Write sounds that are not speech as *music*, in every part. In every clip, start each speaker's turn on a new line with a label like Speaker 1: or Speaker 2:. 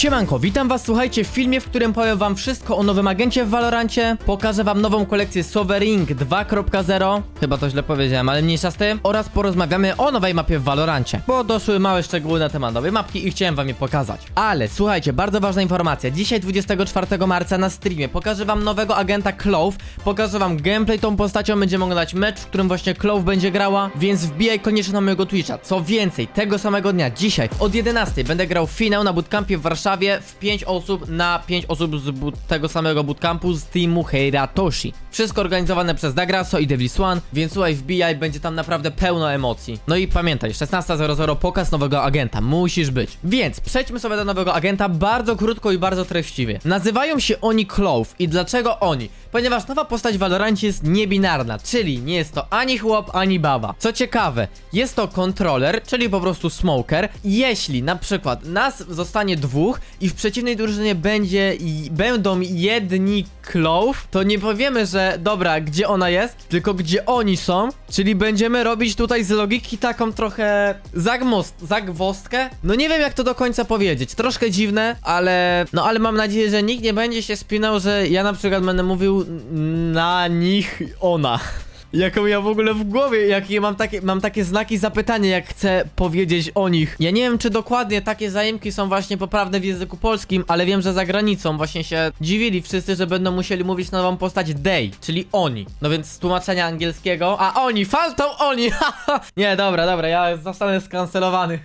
Speaker 1: Siemanko, witam was, słuchajcie, w filmie, w którym powiem wam wszystko o nowym agencie w Valorancie, pokażę wam nową kolekcję Sovering 2.0, chyba to źle powiedziałem, ale mniejsza z tym, oraz porozmawiamy o nowej mapie w Valorancie, bo doszły małe szczegóły na temat nowej mapki i chciałem wam je pokazać. Ale słuchajcie, bardzo ważna informacja, dzisiaj 24 marca na streamie pokażę wam nowego agenta Clove, pokażę wam gameplay tą postacią, będziemy oglądać mecz, w którym właśnie Clove będzie grała, więc wbijaj koniecznie na mojego Twitcha. Co więcej, tego samego dnia, dzisiaj od 11 będę grał finał na bootcampie w Warszawie w 5 osób na 5 osób z tego samego bootcampu z teamu Heiratoshi. Wszystko organizowane przez Dagraso i Devil One, więc słuchaj, wbijaj, będzie tam naprawdę pełno emocji. No i pamiętaj, 16.00 pokaz nowego agenta, musisz być. Więc przejdźmy sobie do nowego agenta bardzo krótko i bardzo treściwie. Nazywają się oni Clove i dlaczego oni? Ponieważ nowa postać w Valorancie jest niebinarna, czyli nie jest to ani chłop, ani baba. Co ciekawe, jest to kontroler, czyli po prostu smoker. Jeśli na przykład nas zostanie dwóch i w przeciwnej drużynie będzie będą jedni Clove, to nie powiemy, że dobra, gdzie ona jest, tylko gdzie oni są, czyli będziemy robić tutaj z logiki taką trochę zagmost, zagwostkę. No nie wiem jak to do końca powiedzieć, troszkę dziwne, ale no ale mam nadzieję, że nikt nie będzie się spinał, że ja na przykład będę mówił na nich ona. Jaką ja w ogóle w głowie, jakie mam takie, mam takie znaki zapytania, jak chcę powiedzieć o nich. Ja nie wiem, czy dokładnie takie zaimki są właśnie poprawne w języku polskim, ale wiem, że za granicą właśnie się dziwili wszyscy, że będą musieli mówić nową postać they, czyli oni. No więc z tłumaczenia angielskiego, a oni, faltą oni. *laughs* Nie, dobra, dobra, ja zostanę skancelowany.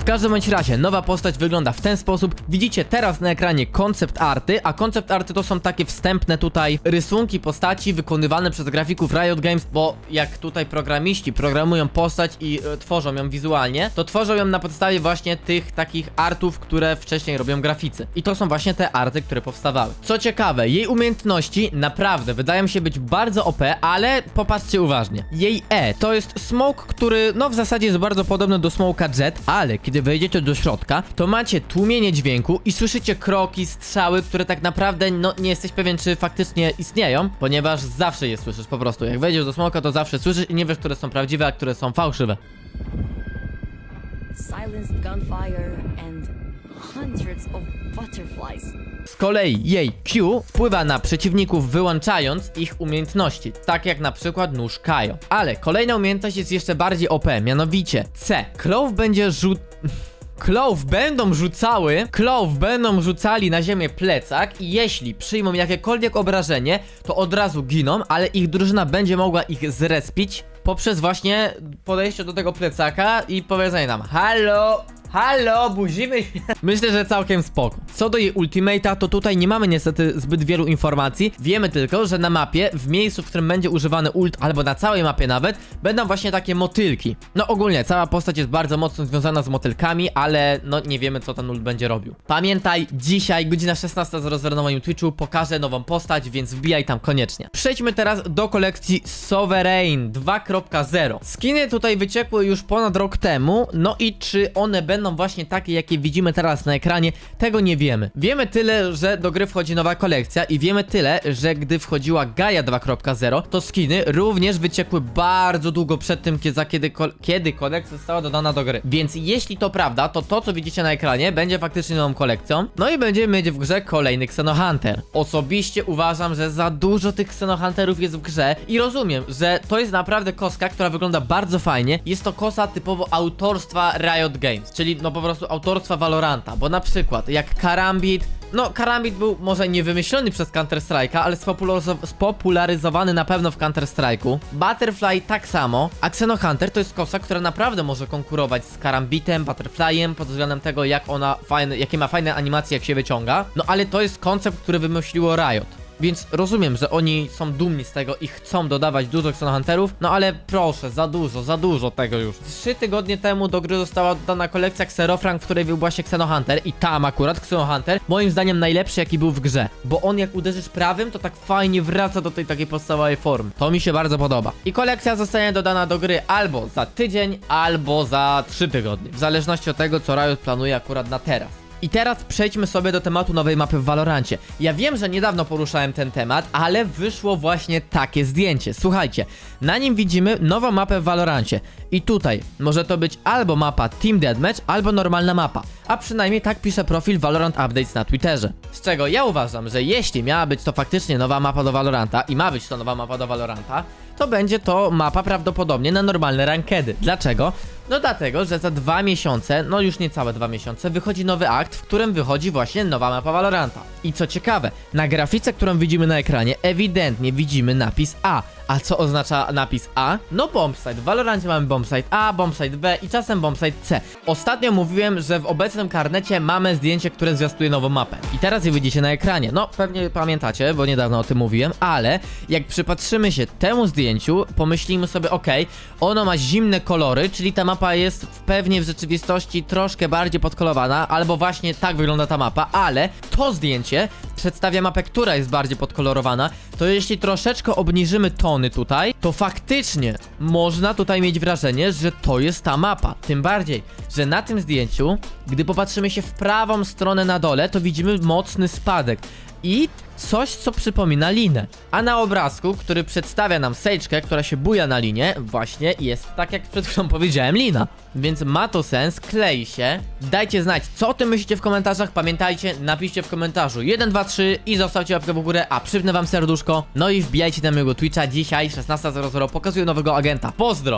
Speaker 1: W każdym bądź razie, nowa postać wygląda w ten sposób. Widzicie teraz na ekranie koncept arty, a koncept arty to są takie wstępne tutaj rysunki postaci wykonywane przez grafików Riot Games, bo jak tutaj programiści programują postać i e, tworzą ją wizualnie, to tworzą ją na podstawie właśnie tych takich artów, które wcześniej robią graficy. I to są właśnie te arty, które powstawały. Co ciekawe, jej umiejętności naprawdę wydają się być bardzo OP, ale popatrzcie uważnie. Jej E to jest smoke, który no w zasadzie jest bardzo podobny do smoka Jet, ale kiedy wejdziecie do środka, to macie tłumienie dźwięku i słyszycie kroki, strzały, które tak naprawdę no nie jesteś pewien, czy faktycznie istnieją, ponieważ zawsze je słyszysz po prostu. Jak wejdziesz do smoka, to zawsze słyszysz i nie wiesz, które są prawdziwe, a które są fałszywe.
Speaker 2: silenced gunfire, and
Speaker 1: Z kolei jej Q wpływa na przeciwników wyłączając ich umiejętności, tak jak na przykład nóż Kajo. Ale kolejna umiejętność jest jeszcze bardziej OP, mianowicie C. Clove będzie rzut... Clove *laughs* będą rzucały, Clove będą rzucali na ziemię plecak i jeśli przyjmą jakiekolwiek obrażenie, to od razu giną, ale ich drużyna będzie mogła ich zrespić poprzez właśnie podejście do tego plecaka i powiedzenie nam Halo, halo, buzimy się. Myślę, że całkiem spoko. Co do jej ultimate'a, to tutaj nie mamy niestety zbyt wielu informacji. Wiemy tylko, że na mapie, w miejscu, w którym będzie używany ult, albo na całej mapie nawet, będą właśnie takie motylki. No ogólnie, cała postać jest bardzo mocno związana z motylkami, ale no nie wiemy, co ten ult będzie robił. Pamiętaj, dzisiaj, godzina 16.00 na moim Twitchu, pokażę nową postać, więc wbijaj tam koniecznie. Przejdźmy teraz do kolekcji Sovereign 2.0. Skiny tutaj wyciekły już ponad rok temu, no i czy one będą właśnie takie, jakie widzimy teraz na ekranie, tego nie wiemy. Wiemy tyle, że do gry wchodzi nowa kolekcja i wiemy tyle, że gdy wchodziła Gaia 2.0, to skiny również wyciekły bardzo długo przed tym, kiedy, kiedy, kiedy kolekcja została dodana do gry. Więc jeśli to prawda, to to, co widzicie na ekranie, będzie faktycznie nową kolekcją. No i będziemy mieć w grze kolejny Xenohunter. Osobiście uważam, że za dużo tych Xenohunterów jest w grze i rozumiem, że to jest naprawdę koska, która wygląda bardzo fajnie. Jest to kosa typowo autorstwa Riot Games, czyli no po prostu autorstwa Valoranta, bo na przykład jak Karambit, no, Karambit był może nie wymyślony przez Counter-Strike'a, ale spopularyzo- spopularyzowany na pewno w Counter-Strike'u. Butterfly tak samo, a Xenohunter to jest kosa, która naprawdę może konkurować z Karambitem, Butterflyem pod względem tego, jak ona fajne, jakie ma fajne animacje, jak się wyciąga. No ale to jest koncept, który wymyśliło Riot. Więc rozumiem, że oni są dumni z tego i chcą dodawać dużo Xenohunterów, no ale proszę, za dużo, za dużo tego już. Trzy tygodnie temu do gry została dodana kolekcja Xerofrank, w której był właśnie Xenohunter i tam akurat Xenohunter, moim zdaniem najlepszy jaki był w grze, bo on jak uderzysz prawym, to tak fajnie wraca do tej takiej podstawowej formy. To mi się bardzo podoba. I kolekcja zostanie dodana do gry albo za tydzień, albo za trzy tygodnie, w zależności od tego, co Riot planuje akurat na teraz. I teraz przejdźmy sobie do tematu nowej mapy w Valorancie. Ja wiem, że niedawno poruszałem ten temat, ale wyszło właśnie takie zdjęcie. Słuchajcie, na nim widzimy nową mapę w Valorancie. I tutaj może to być albo mapa Team Deathmatch, albo normalna mapa. A przynajmniej tak pisze profil Valorant Updates na Twitterze. Z czego ja uważam, że jeśli miała być to faktycznie nowa mapa do Valoranta i ma być to nowa mapa do Valoranta, to będzie to mapa prawdopodobnie na normalne rankedy. Dlaczego? No dlatego, że za dwa miesiące, no już niecałe dwa miesiące, wychodzi nowy akt, w którym wychodzi właśnie nowa mapa Valoranta. I co ciekawe, na grafice, którą widzimy na ekranie, ewidentnie widzimy napis A. A co oznacza napis A? No bombsite. W Valorancie mamy bombsite A, bombsite B i czasem bombsite C. Ostatnio mówiłem, że w obecnym karnecie mamy zdjęcie, które zwiastuje nową mapę. I teraz je widzicie na ekranie. No, pewnie pamiętacie, bo niedawno o tym mówiłem, ale jak przypatrzymy się temu zdjęciu, pomyślimy sobie, ok, ono ma zimne kolory, czyli ta mapa jest pewnie w rzeczywistości troszkę bardziej podkolorowana, albo właśnie tak wygląda ta mapa, ale to zdjęcie przedstawia mapę, która jest bardziej podkolorowana, to jeśli troszeczkę obniżymy tony tutaj, to faktycznie można tutaj mieć wrażenie, że to jest ta mapa. Tym bardziej, że na tym zdjęciu, gdy popatrzymy się w prawą stronę na dole, to widzimy mocny spadek. I coś, co przypomina linę. A na obrazku, który przedstawia nam Sejczkę, która się buja na linie, właśnie jest tak jak przed chwilą powiedziałem, lina. Więc ma to sens, klei się. Dajcie znać, co o tym myślicie w komentarzach. Pamiętajcie, napiszcie w komentarzu 1, 2, 3 i zostawcie łapkę w górę, a przypnę wam serduszko. No i wbijajcie na mojego Twitcha dzisiaj 16.00 pokazuję nowego agenta. Pozdro!